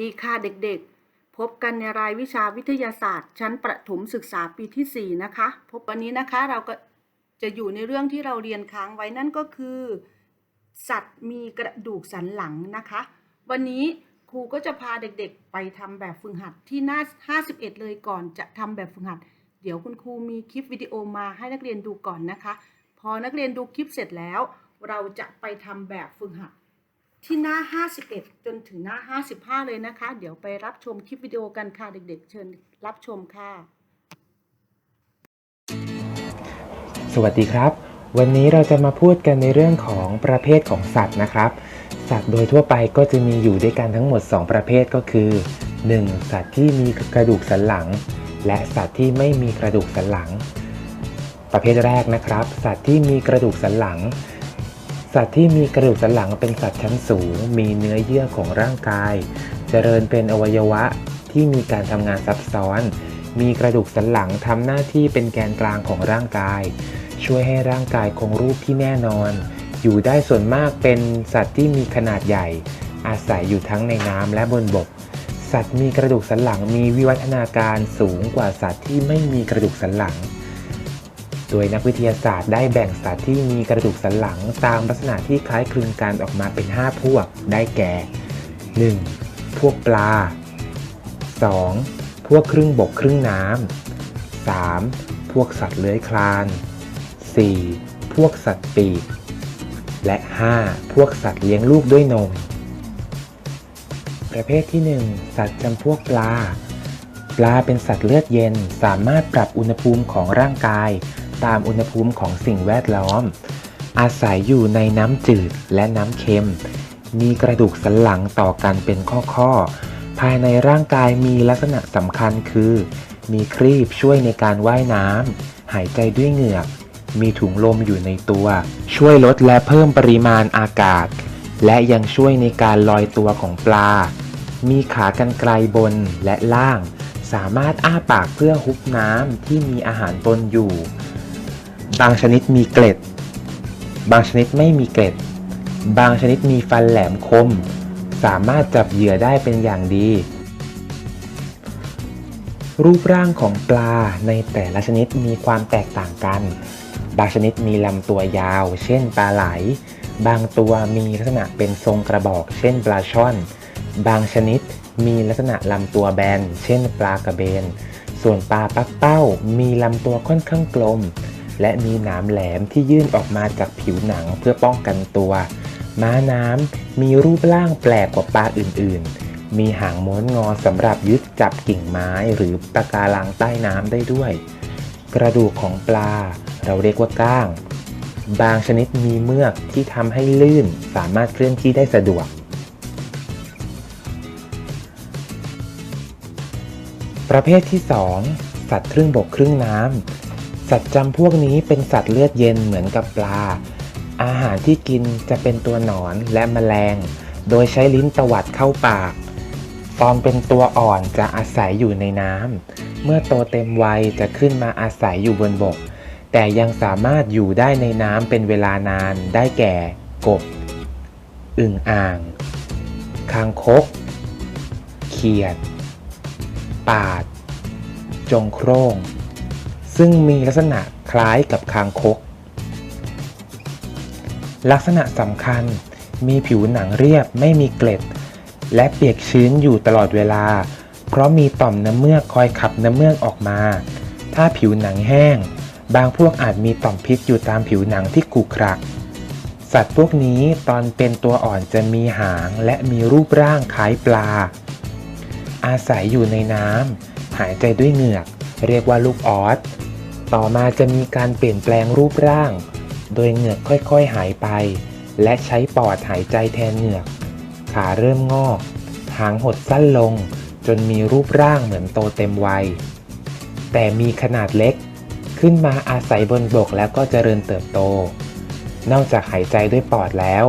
ดีค่ะเด็กๆ พบกันในรายวิชาวิทยาศาสตร์ ชั้นประถมศึกษาปีที่ 4 นะคะ พบวันนี้นะคะเราก็จะอยู่ในเรื่องที่เราเรียนค้างไว้นั่นก็คือ สัตว์มีกระดูกสันหลังนะคะ วันนี้ครูก็จะพาเด็กๆ ไปทำแบบฝึกหัดที่หน้า 51 เลยก่อนจะทำแบบฝึกหัด เดี๋ยวคุณครูมีคลิปวิดีโอมาให้นักเรียนดูก่อนนะคะ พอนักเรียนดูคลิปเสร็จแล้ว เราจะไปทำแบบฝึกหัด ที่หน้า 51 จนถึงหน้า 55 เลยนะคะ เดี๋ยวไปรับชมคลิปวิดีโอกันค่ะ เด็กๆ เชิญรับชมค่ะ สวัสดีครับ วันนี้เราจะมาพูดกันในเรื่องของประเภทของสัตว์นะครับ สัตว์โดยทั่วไปก็จะมีอยู่ด้วยกันทั้งหมด 2 ประเภทก็คือ 1. สัตว์ที่มีกระดูกสันหลัง และสัตว์ที่ไม่มีกระดูกสันหลัง ประเภทแรกนะครับ สัตว์ที่มีกระดูกสันหลัง สัตว์ที่มีกระดูกสันหลังเป็นสัตว์ชั้นสูง มีเนื้อเยื่อของร่างกาย เจริญเป็นอวัยวะที่มีการทำงานซับซ้อน มีกระดูกสันหลังทำหน้าที่เป็นแกนกลางของร่างกาย ช่วยให้ร่างกายคงรูปที่แน่นอน อยู่ได้ส่วนมากเป็นสัตว์ที่มีขนาดใหญ่ อาศัยอยู่ทั้งในน้ำและบนบก สัตว์มีกระดูกสันหลังมีวิวัฒนาการสูงกว่าสัตว์ที่ไม่มีกระดูกสันหลัง โดยนักวิทยาศาสตร์ได้แบ่งสัตว์ที่มีกระดูกสันหลังตามลักษณะที่คล้ายคลึงกันออกมาเป็น 5 พวก ได้แก่ 1. พวกปลา 2. พวกครึ่งบกครึ่งน้ำ 3. พวกสัตว์เลื้อยคลาน 4. พวกสัตว์ปีก และ 5. พวกสัตว์เลี้ยงลูกด้วยนม ประเภทที่ 1 สัตว์จำพวกปลา ปลาเป็นสัตว์เลือดเย็น สามารถปรับอุณหภูมิของร่างกาย ตามอุณหภูมิของสิ่งแวดล้อม อาศัยอยู่ในน้ำจืดและน้ำเค็ม มีกระดูกสันหลังต่อกันเป็นข้อๆ ภายในร่างกายมีลักษณะสำคัญคือ มีครีบช่วยในการว่ายน้ำ หายใจด้วยเหงือก มีถุงลมอยู่ในตัว ช่วยลดและเพิ่มปริมาณอากาศ และยังช่วยในการลอยตัวของปลา มีขากรรไกรบนและล่างสามารถอ้าปากเพื่อฮุบน้ำที่มีอาหารปนอยู่ บางชนิดมีเกล็ด บางชนิดไม่มีเกล็ด บางชนิดมีฟันแหลมคม สามารถจับเหยื่อได้เป็นอย่างดี รูปร่างของปลาในแต่ละชนิดมีความแตกต่างกัน บางชนิดมีลำตัวยาว เช่นปลาไหล บางตัวมีลักษณะเป็นทรงกระบอก เช่นปลาช่อน บางชนิดมีลักษณะลำตัวแบน เช่นปลากระเบน ส่วนปลาปักเป้า มีลำตัวค่อนข้างกลม และมีหนามแหลมที่ยื่นออกมาจากผิวหนังเพื่อป้องกันตัว ม้าน้ำมีรูปร่างแปลกกว่าปลาอื่นๆ มีหางม้วนงอสำหรับยึดจับกิ่งไม้หรือปะการังใต้น้ำได้ด้วย กระดูกของปลาเราเรียกว่าก้าง บางชนิดมีเมือกที่ทำให้ลื่นสามารถเคลื่อนที่ได้สะดวก ประเภทที่ 2 สัตว์ครึ่งบกครึ่งน้ำ สัตว์จำพวกนี้เป็นสัตว์เลือดเย็นเหมือนกับปลา อาหารที่กินจะเป็นตัวหนอนและแมลง โดยใช้ลิ้นตวัดเข้าปาก ตอนเป็นตัวอ่อนจะอาศัยอยู่ในน้ำ เมื่อโตเต็มวัยจะขึ้นมาอาศัยอยู่บนบก แต่ยังสามารถอยู่ได้ในน้ำเป็นเวลานานได้แก่ กบ อึ่งอ่าง คางคก เขียด ปาด จงโคร่ง ซึ่งมีลักษณะคล้ายกับคางคก ลักษณะสำคัญมีผิวหนังเรียบไม่มีเกล็ด และเปียกชื้นอยู่ตลอดเวลา เพราะมีต่อมน้ำเมือกคอยขับน้ำเมือกออกมา ถ้าผิวหนังแห้ง บางพวกอาจมีต่อมพิษอยู่ตามผิวหนังที่ขรุขระสัตว์พวกนี้ตอนเป็นตัวอ่อนจะมีหางและมีรูปร่างคล้ายปลา อาศัยอยู่ในน้ำหายใจด้วยเหงือก เรียกว่าลูกออส ต่อมาจะมีการเปลี่ยนแปลงรูปร่าง โดยเหงือกค่อยๆหายไป และใช้ปอดหายใจแทนเหงือก ขาเริ่มงอก หางหดสั้นลง จนมีรูปร่างเหมือนโตเต็มวัย แต่มีขนาดเล็ก ขึ้นมาอาศัยบนบกแล้วก็เจริญเติบโต นอกจากหายใจด้วยปอดแล้ว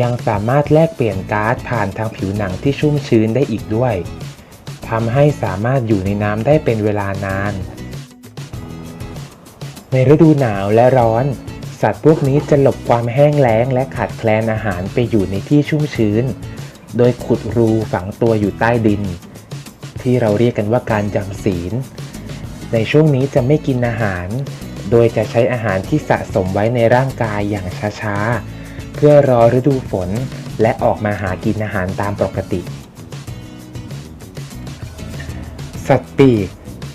ยังสามารถแลกเปลี่ยนก๊าซผ่านทางผิวหนังที่ชุ่มชื้นได้อีกด้วยทำให้สามารถอยู่ในน้ำได้เป็นเวลานาน ในฤดูหนาวและร้อน สัตว์พวกนี้จะหลบความแห้งแล้งและขาดแคลนอาหารไปอยู่ในที่ชุ่มชื้น โดยขุดรูฝังตัวอยู่ใต้ดิน ที่เราเรียกกันว่าการจำศีล ในช่วงนี้จะไม่กินอาหาร โดยจะใช้อาหารที่สะสมไว้ในร่างกายอย่างช้าๆ เพื่อรอฤดูฝนและออกมาหากินอาหารตามปกติ สัตว์ปีก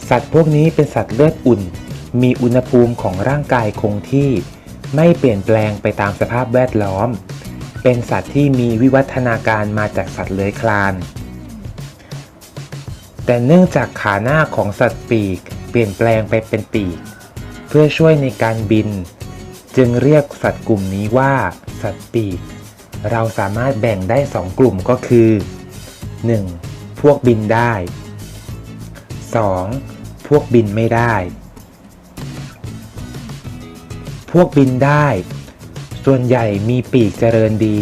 สัตว์พวกนี้เป็นสัตว์เลือดอุ่น มีอุณหภูมิของร่างกายคงที่ ไม่เปลี่ยนแปลงไปตามสภาพแวดล้อม เป็นสัตว์ที่มีวิวัฒนาการมาจากสัตว์เลื้อยคลาน แต่เนื่องจากขาหน้าของสัตว์ปีก เปลี่ยนแปลงไปเป็นปีก เพื่อช่วยในการบิน จึงเรียกสัตว์กลุ่มนี้ว่า สัตว์ปีก เราสามารถแบ่งได้สองกลุ่มก็คือ 1. พวกบินได้ 2. พวกบินไม่ได้ วกบินได้ ส่วนใหญ่มีปีกเจริญดี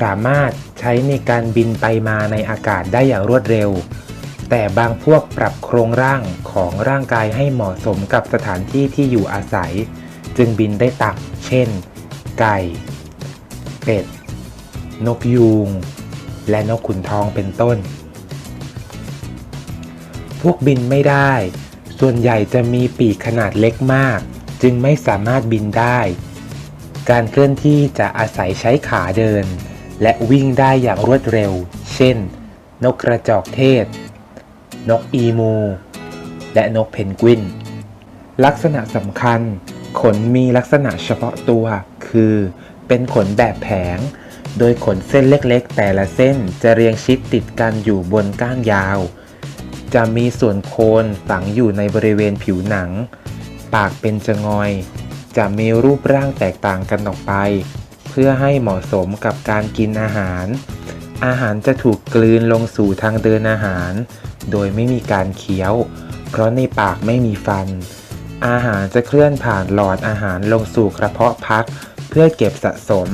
สามารถใช้ในการบินไปมาในอากาศได้อย่างรวดเร็ว แต่บางพวกปรับโครงร่างของร่างกายให้เหมาะสมกับสถานที่ที่อยู่อาศัย จึงบินได้ต่ำเช่น ไก่ เป็ด นกยูง และนกขุนทองเป็นต้น พวกบินไม่ได้ ส่วนใหญ่จะมีปีกขนาดเล็กมาก จึงไม่สามารถบินได้ การเคลื่อนที่จะอาศัยใช้ขาเดิน และวิ่งได้อย่างรวดเร็ว เช่น นกกระจอกเทศ นกอีมู และนกเพนกวิน ลักษณะสำคัญ ขนมีลักษณะเฉพาะตัว คือ เป็นขนแบบแผง โดยขนเส้นเล็กๆ แต่ละเส้นจะเรียงชิดติดกันอยู่บนก้านยาวจะมีส่วนโคนฝังอยู่ในบริเวณผิวหนัง ปากเป็นจงอย จะมีรูปร่างแตกต่างกันออกไป เพื่อให้เหมาะสมกับการกินอาหาร อาหารจะถูกกลืนลงสู่ทางเดินอาหาร โดยไม่มีการเคี้ยว เพราะในปากไม่มีฟัน อาหารจะเคลื่อนผ่านหลอดอาหารลงสู่กระเพาะพัก เพื่อเก็บสะสม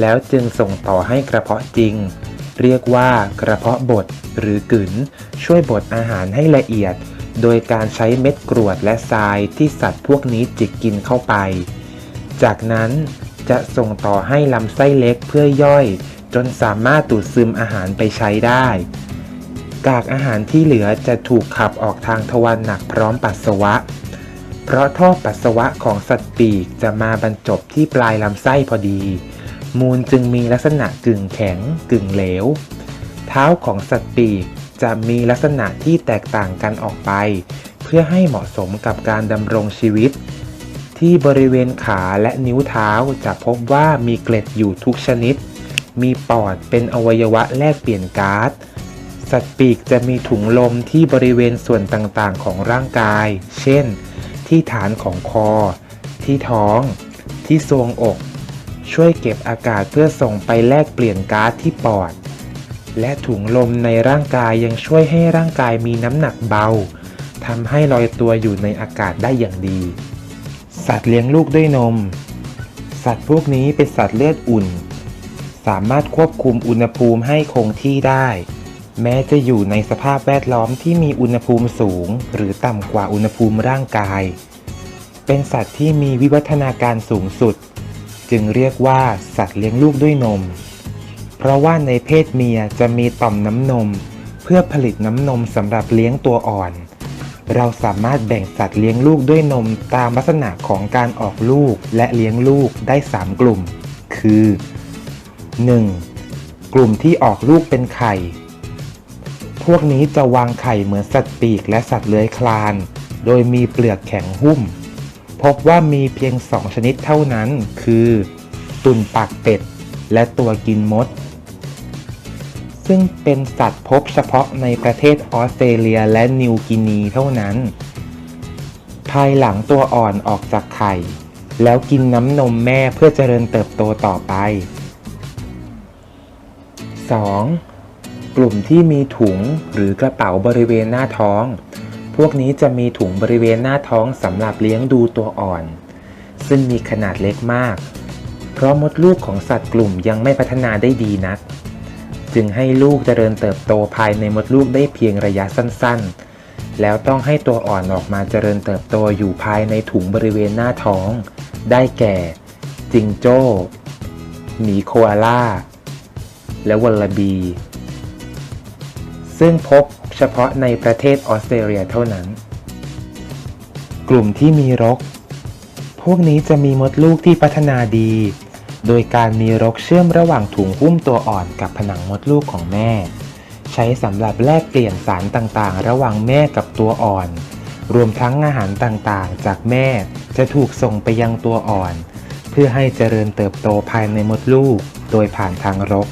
แล้วจึงส่งต่อให้กระเพาะจริงเรียกว่ากระเพาะบดหรือกึ๋นช่วยบดอาหารให้ละเอียด โดยการใช้เม็ดกรวดและทรายที่สัตว์พวกนี้จิกกินเข้าไป จากนั้นจะส่งต่อให้ลำไส้เล็กเพื่อย่อย จนสามารถดูดซึมอาหารไปใช้ได้ กากอาหารที่เหลือจะถูกขับออกทางทวารหนักพร้อมปัสสาวะ เพราะท่อปัสสาวะของสัตว์ปีกจะมาบรรจบที่ปลายลำไส้พอดี มูลจึงมีลักษณะกึ่งแข็งกึ่งเหลว เท้าของสัตว์ปีก จะมีลักษณะที่แตกต่างกันออกไป เพื่อให้เหมาะสมกับการดำรงชีวิต ที่บริเวณขาและนิ้วเท้าจะพบว่ามีเกล็ดอยู่ทุกชนิด มีปอดเป็นอวัยวะแลกเปลี่ยนก๊าซสัตว์ปีกจะมีถุงลมที่บริเวณส่วนต่างๆ ของร่างกาย เช่น ที่ฐานของคอ ที่ท้อง ที่ทรวงอก ช่วยเก็บอากาศเพื่อส่งไปแลกเปลี่ยนก๊าซที่ปอด และถุงลมในร่างกายยังช่วยให้ร่างกายมีน้ำหนักเบาทำให้ลอยตัวอยู่ในอากาศได้อย่างดี สัตว์เลี้ยงลูกด้วยนม สัตว์พวกนี้เป็นสัตว์เลือดอุ่น สามารถควบคุมอุณหภูมิให้คงที่ได้ แม้จะอยู่ในสภาพแวดล้อมที่มีอุณหภูมิสูง หรือต่ำกว่าอุณหภูมิร่างกาย เป็นสัตว์ที่มีวิวัฒนาการสูงสุด จึงเรียกว่าสัตว์เลี้ยงลูกด้วยนม เพราะว่าในเพศเมียจะมีต่อมน้ำนม เพื่อผลิตน้ำนมสำหรับเลี้ยงตัวอ่อน เราสามารถแบ่งสัตว์เลี้ยงลูกด้วยนมตามลักษณะของการออกลูกและเลี้ยงลูกได้ 3 กลุ่ม คือ 1. กลุ่มที่ออกลูกเป็นไข่ พวกนี้จะวางไข่เหมือนสัตว์ปีกและสัตว์เลื้อยคลาน โดยมีเปลือกแข็งหุ้ม พบว่ามีเพียงสองชนิดเท่านั้น คือ ตุ่นปากเป็ดและตัวกินมด ซึ่งเป็นสัตว์พบเฉพาะในประเทศออสเตรเลียและนิวกินีเท่านั้น ภายหลังตัวอ่อนออกจากไข่ แล้วกินน้ำนมแม่เพื่อเจริญเติบโตต่อไป 2. กลุ่มที่มีถุงหรือกระเป๋าบริเวณหน้าท้อง พวกนี้จะมีถุงบริเวณหน้าท้องสำหรับเลี้ยงดูตัวอ่อน ซึ่งมีขนาดเล็กมาก เพราะมดลูกของสัตว์กลุ่มยังไม่พัฒนาได้ดีนัก จึงให้ลูกเจริญเติบโตภายในมดลูกได้เพียงระยะสั้นๆ แล้วต้องให้ตัวอ่อนออกมาเจริญเติบโตอยู่ภายในถุงบริเวณหน้าท้อง ได้แก่ จิงโจ้ หมีโคอาล่า และวอลลาบี ซึ่งพบเฉพาะในประเทศออสเตรเลียเท่านั้น กลุ่มที่มีรก พวกนี้จะมีมดลูกที่พัฒนาดี โดยการมีรกเชื่อมระหว่างถุงหุ้มตัวอ่อนกับผนังมดลูกของแม่ ใช้สำหรับแลกเปลี่ยนสารต่างๆ ระหว่างแม่กับตัวอ่อน รวมทั้งอาหารต่างๆ จากแม่จะถูกส่งไปยังตัวอ่อน เพื่อให้เจริญเติบโตภายในมดลูก โดยผ่านทางรก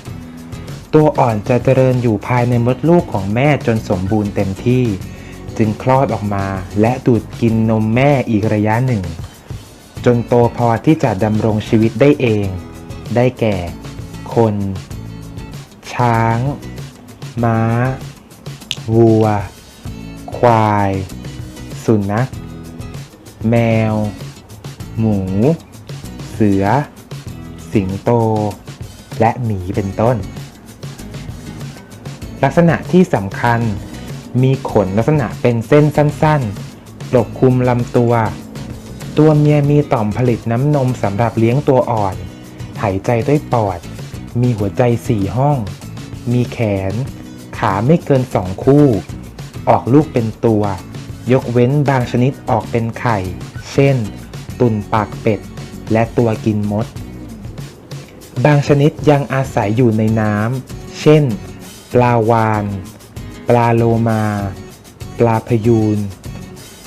ตัวอ่อนจะเจริญอยู่ภายในมดลูกของแม่จนสมบูรณ์เต็มที่ จึงคลอดออกมาและดูดกินนมแม่อีกระยะหนึ่ง จนโตพอที่จะดำรงชีวิตได้เอง ได้แก่ คน ช้าง ม้า วัว ควาย สุนัข แมว หมู เสือ สิงโต และหมีเป็นต้น ลักษณะที่สำคัญมีขนลักษณะเป็นเส้นสั้นๆ ปกคลุมลำตัว ตัวเมียมีต่อมผลิตน้ำนมสำหรับเลี้ยงตัวอ่อน หายใจด้วยปอด มีหัวใจสี่ห้อง มีแขน ขาไม่เกินสองคู่ ออกลูกเป็นตัว ยกเว้นบางชนิดออกเป็นไข่ เช่น ตุ่นปากเป็ด และตัวกินมด บางชนิดยังอาศัยอยู่ในน้ำ เช่น ปลาวาน ปลาโลมา ปลาพยูน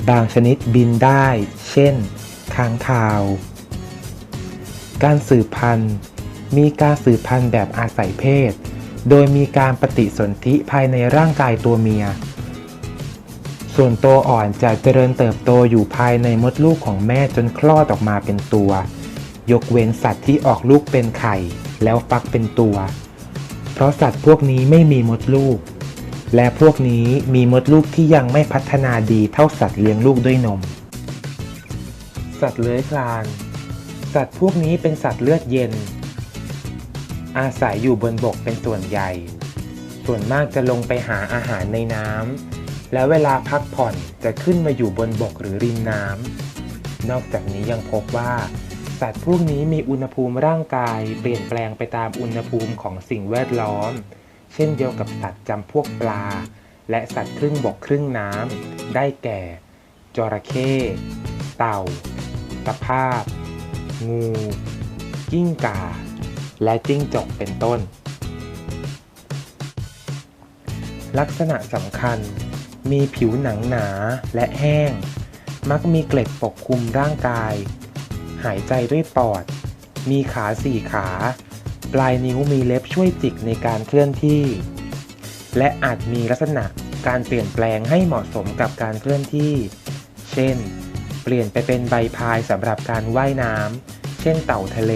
บางชนิดบินได้ เช่น ค้างคาว การสืบพันธุ์ มีการสืบพันธุ์แบบอาศัยเพศ โดยมีการปฏิสนธิภายในร่างกายตัวเมีย ส่วนตัวอ่อนจะเจริญเติบโตอยู่ภายในมดลูกของแม่จนคลอดออกมาเป็นตัว ยกเว้นสัตว์ที่ออกลูกเป็นไข่แล้วฟักเป็นตัว เพราะสัตว์พวกนี้ไม่มีมดลูก และพวกนี้มีมดลูกที่ยังไม่พัฒนาดีเท่าสัตว์เลี้ยงลูกด้วยนม สัตว์เลื้อยคลาน สัตว์พวกนี้เป็นสัตว์เลือดเย็น อาศัยอยู่บนบกเป็นส่วนใหญ่ ส่วนมากจะลงไปหาอาหารในน้ำ และเวลาพักผ่อนจะขึ้นมาอยู่บนบกหรือริมน้ำ นอกจากนี้ยังพบว่า สัตว์พวกนี้มีอุณหภูมิร่างกาย เปลี่ยนแปลงไปตามอุณหภูมิของสิ่งแวดล้อม เช่นเดียวกับสัตว์จำพวกปลา และสัตว์ครึ่งบกครึ่งน้ำ ได้แก่จระเข้เต่า ตภาพ งู กิ้งก่า และจิ้งจกเป็นต้น ลักษณะสำคัญ มีผิวหนังหนาและแห้ง มักมีเกล็ดปกคลุมร่างกาย หายใจด้วยปอด มีขาสี่ขา ปลายนิ้วมีเล็บช่วยจิกในการเคลื่อนที่ และอาจมีลักษณะการเปลี่ยนแปลงให้เหมาะสมกับการเคลื่อนที่ เช่น เปลี่ยนไปเป็นใบพายสำหรับการว่ายน้ำ เช่นเต่าทะเล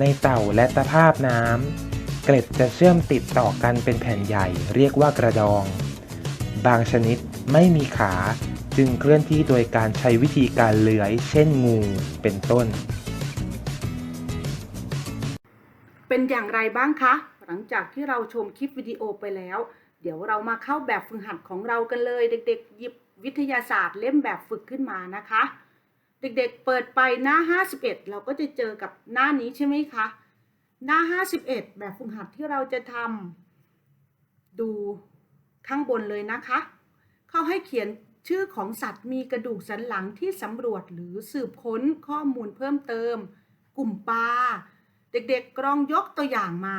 ในเต่าและตะภาพน้ำ เกล็ดจะเชื่อมติดต่อกันเป็นแผ่นใหญ่เรียกว่ากระดอง บางชนิดไม่มีขาจึงเคลื่อนที่โดยการใช้วิธีการเลื้อย เช่นงูเป็นต้น เป็นอย่างไรบ้างคะ หลังจากที่เราชมคลิปวิดีโอไปแล้ว เดี๋ยวเรามาเข้าแบบฝึกหัดของเรากันเลย เด็กๆ หยิบ วิทยาศาสตร์เล่มแบบฝึกขึ้นมานะคะ เด็กๆเปิดไปหน้า 51 เราก็จะเจอกับหน้านี้ใช่ไหมคะ หน้า 51 แบบฝึกหัดที่เราจะทำดูข้างบนเลยนะคะ เขาให้เขียนชื่อของสัตว์มีกระดูกสันหลังที่สำรวจหรือสืบค้นข้อมูลเพิ่มเติม กลุ่มปลาเด็กๆกลองยกตัวอย่างมา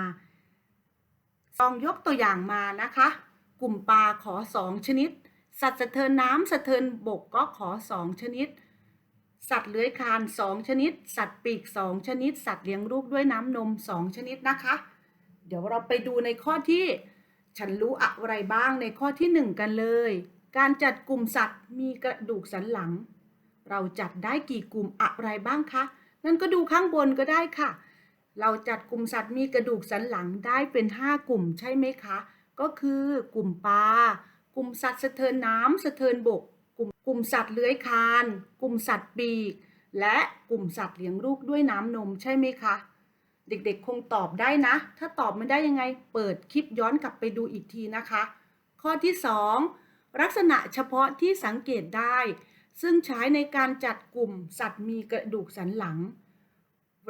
ลองยกตัวอย่างมานะคะ กลุ่มปลาขอสองชนิด สัตว์สะเทินน้ำสะเทินบกก็ขอสองชนิด สัตว์เลื้อยคลานสองชนิด สัตว์ปีกสองชนิด สัตว์เลี้ยงลูกด้วยน้ำนมสองชนิดนะคะ เดี๋ยวเราไปดูในข้อที่ฉันรู้อะไรบ้างในข้อที่หนึ่งกันเลย การจัดกลุ่มสัตว์มีกระดูกสันหลัง เราจัดได้กี่กลุ่มอะไรบ้างคะนั่นก็ดูข้างบนก็ได้ค่ะ เราจัดกลุ่มสัตว์มีกระดูกสันหลังได้เป็น 5 กลุ่มใช่ไหมคะ ก็คือกลุ่มปลา กลุ่มสัตว์สะเทินน้ำสะเทินบก กลุ่มกลุ่มสัตว์เลื้อยคลาน กลุ่มสัตว์ปีก และกลุ่มสัตว์เลี้ยงลูกด้วยน้ำนมใช่ไหมคะ เด็กๆคงตอบได้นะ ถ้าตอบไม่ได้ยังไง เปิดคลิปย้อนกลับไปดูอีกทีนะคะ ข้อที่ 2 ลักษณะเฉพาะที่สังเกตได้ ซึ่งใช้ในการจัดกลุ่มสัตว์มีกระดูกสันหลัง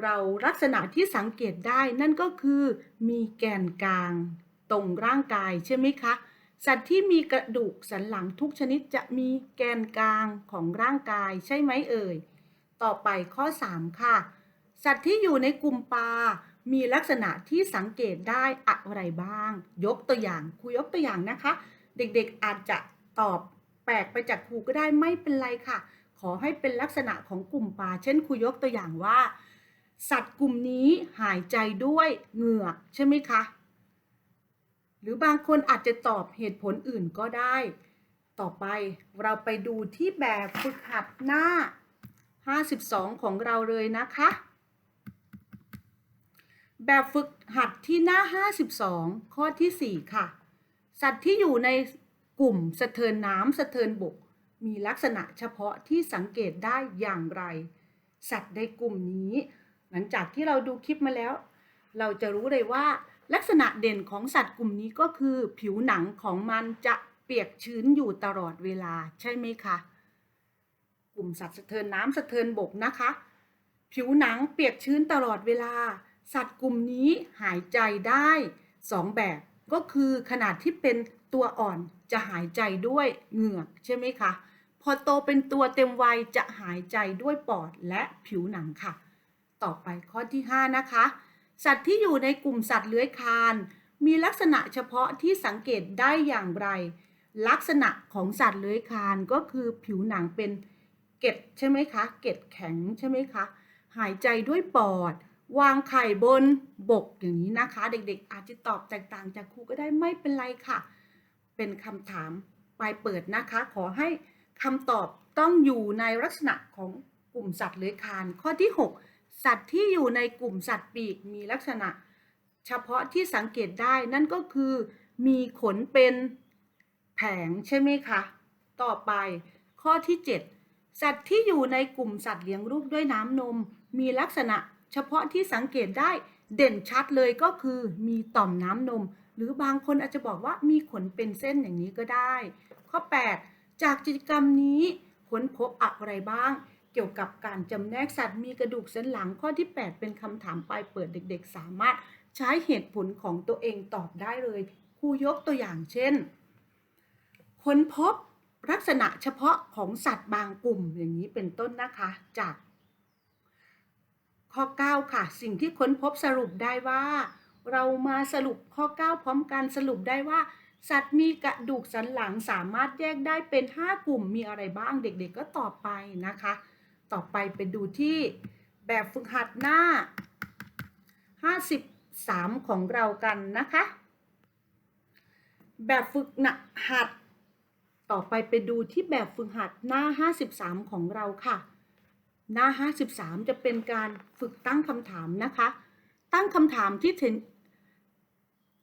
เราลักษณะที่สังเกตได้นั่นก็คือ มีแกนกลาง ตรงร่างกายใช่ไหมคะ สัตว์ที่มีกระดูกสันหลังทุกชนิดจะมีแกนกลางของร่างกายใช่ไหมเอ่ย ต่อไปข้อ 3 ค่ะ สัตว์ที่อยู่ในกลุ่มปลา มีลักษณะที่สังเกตได้อะไรบ้าง ยกตัวอย่างครูยกตัวอย่างนะคะ เด็กๆอาจจะตอบแปลกไปจากครูก็ได้ไม่เป็นไรค่ะ ขอให้เป็นลักษณะของกลุ่มปลา เช่นครูยกตัวอย่างว่า สัตว์กลุ่มนี้หายใจด้วยเหงือกใช่ไหมคะ รือบางคนอาจจะตอบเหตุผลอื่นก็ได้ ต่อไปเราไปดูที่แบบฝึกหัดหน้า 52 ของเราเลยนะคะ แบบฝึกหัดที่หน้า 52 ข้อที่ 4 ค่ะ สัตว์ที่อยู่ในกลุ่มสะเทินน้ำสะเทินบก มีลักษณะเฉพาะที่สังเกตได้อย่างไร สัตว์ในกลุ่มนี้ หลังจากที่เราดูคลิปมาแล้ว เราจะรู้เลยว่า ลักษณะเด่นของสัตว์กลุ่มนี้ก็คือผิวหนังของมันจะเปียกชื้นอยู่ตลอดเวลาใช่ไหมคะ กลุ่มสัตว์สะเทินน้ำสะเทินบกนะคะ ผิวหนังเปียกชื้นตลอดเวลา สัตว์กลุ่มนี้หายใจได้สองแบบก็คือขนาดที่เป็นตัวอ่อนจะหายใจด้วยเหงือกใช่ไหมคะพอโตเป็นตัวเต็มวัยจะหายใจด้วยปอดและผิวหนังค่ะ ต่อไปข้อที่ 5 นะคะ สัตว์ที่อยู่ในกลุ่มสัตว์เลื้อยคลาน มีลักษณะเฉพาะที่สังเกตได้อย่างไร ลักษณะของสัตว์เลื้อยคลานก็คือผิวหนังเป็นเกล็ดใช่ไหมคะ เกล็ดแข็งใช่ไหมคะ หายใจด้วยปอด วางไข่บนบกอย่างนี้นะคะ เด็กๆ อาจจะตอบแตกต่างจากครูก็ได้ไม่เป็นไรค่ะ เป็นคำถามปลายเปิดนะคะ ขอให้คำตอบต้องอยู่ในลักษณะของกลุ่มสัตว์เลื้อยคลาน ข้อที่ 6 สัตว์ที่อยู่ในกลุ่มสัตว์ปีกมีลักษณะ เฉพาะที่สังเกตได้นั่นก็คือมีขนเป็นแผงใช่ไหมคะ ต่อไปข้อที่ 7 สัตว์ที่อยู่ในกลุ่มสัตว์เลี้ยงลูกด้วยน้ำนม มีลักษณะเฉพาะที่สังเกตได้เด่นชัดเลยก็คือมีต่อมน้ำนม หรือบางคนอาจจะบอกว่ามีขนเป็นเส้นอย่างนี้ก็ได้ ข้อ 8 จากกิจกรรมนี้ค้นพบอะไรบ้าง กี่ยวกับการจำแนกสัตว์มีกระดูกสันหลังข้อที่ 8 เป็นคำถามปลายเปิดเด็ก ๆ สามารถใช้เหตุผลของตัวเองตอบได้เลยครูยกตัวอย่างเช่น ค้นพบลักษณะเฉพาะของสัตว์บางกลุ่มอย่างนี้เป็นต้นนะคะจาก ข้อ 9 ค่ะ สิ่งที่ค้นพบสรุปได้ว่า เรามาสรุปข้อ 9 พร้อมกันสรุปได้ว่า สัตว์มีกระดูกสันหลังสามารถแยกได้เป็น 5 กลุ่มมีอะไรบ้างเด็ก ๆ ก็ตอบไปนะคะ ต่อไปไปดูที่แบบฝึกหัดหน้า 53 ของเรากันนะคะ แบบฝึกหัด ต่อไปไปดูที่แบบฝึกหัดหน้า 53 ของเราค่ะ หน้า 53 จะเป็นการฝึกตั้งคำถามนะคะ ตั้งคำถามที่ฉัน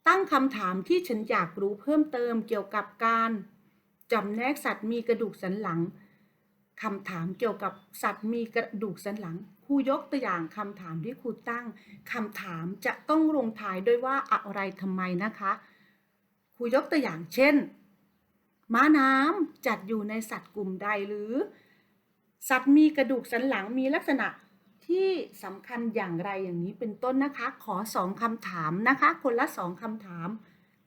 ตั้งคำถามที่ฉันอยากรู้เพิ่มเติมเกี่ยวกับการจำแนกสัตว์มีกระดูกสันหลัง คำถามเกี่ยวกับสัตว์มีกระดูกสันหลังครูยกตัวอย่างคำถามที่ครูตั้งคำถามจะต้องลงท้ายด้วยว่าอะไรทำไมนะคะครูยกตัวอย่างเช่น ม้าน้ำจัดอยู่ในสัตว์กลุ่มใดหรือ สัตว์มีกระดูกสันหลังมีลักษณะที่สำคัญอย่างไรอย่างนี้เป็นต้นนะคะ ขอสองคำถามนะคะ คนละสองคำถาม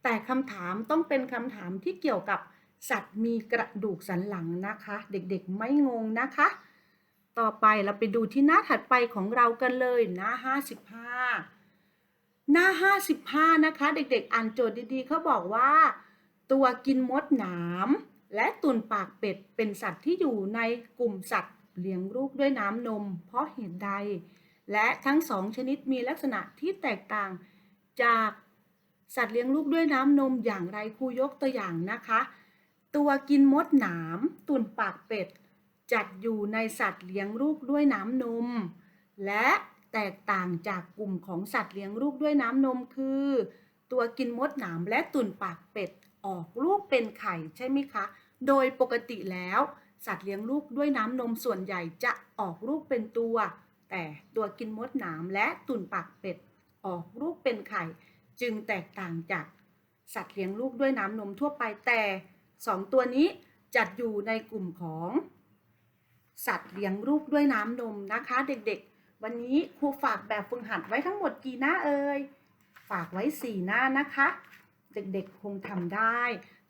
แต่คำถามต้องเป็นคำถามที่เกี่ยวกับ สัตว์มีกระดูกสันหลังนะคะ เด็กๆไม่งงนะคะ ต่อไปเราไปดูที่หน้าถัดไปของเรากันเลยหน้า 55 หน้า 55 นะคะ เด็กๆ อ่านโจทย์ดีๆเขาบอกว่า ตัวกินมดหนาม และตุ่นปากเป็ดเป็นสัตว์ที่อยู่ในกลุ่มสัตว์เลี้ยงลูกด้วยน้ำนม เพราะเหตุใด และทั้งสองชนิดมีลักษณะที่แตกต่างจากสัตว์เลี้ยงลูกด้วยน้ำนมอย่างไรครูยกตัวอย่างนะคะ ตัวกินมดหนาม ตุ่นปากเป็ด จัดอยู่ในสัตว์เลี้ยงลูกด้วยน้ำนม และแตกต่างจากกลุ่มของสัตว์เลี้ยงลูกด้วยน้ำนมคือ ตัวกินมดหนามและตุ่นปากเป็ดออกลูกเป็นไข่ใช่ไหมคะ โดยปกติแล้ว สัตว์เลี้ยงลูกด้วยน้ำนมส่วนใหญ่จะออกลูกเป็นตัว แต่ตัวกินมดหนามและตุ่นปากเป็ดออกลูกเป็นไข่ จึงแตกต่างจากสัตว์เลี้ยงลูกด้วยน้ำนมทั่วไปแต่ สองตัวนี้จัดอยู่ในกลุ่มของสัตว์เลี้ยงลูกด้วยน้ำนมนะคะ เด็กๆ วันนี้ครูฝากแบบฝึกหัดไว้ทั้งหมดกี่หน้าเอ่ย ฝากไว้สี่หน้านะคะ เด็กๆคงทำได้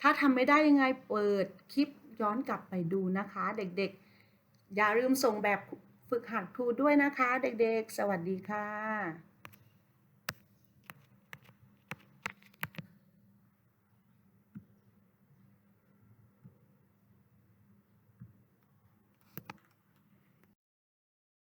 ถ้าทำไม่ได้ยังไงเปิดคลิปย้อนกลับไปดูนะคะ เด็กๆ อย่าลืมส่งแบบฝึกหัดครูด้วยนะคะ เด็กๆ สวัสดีค่ะ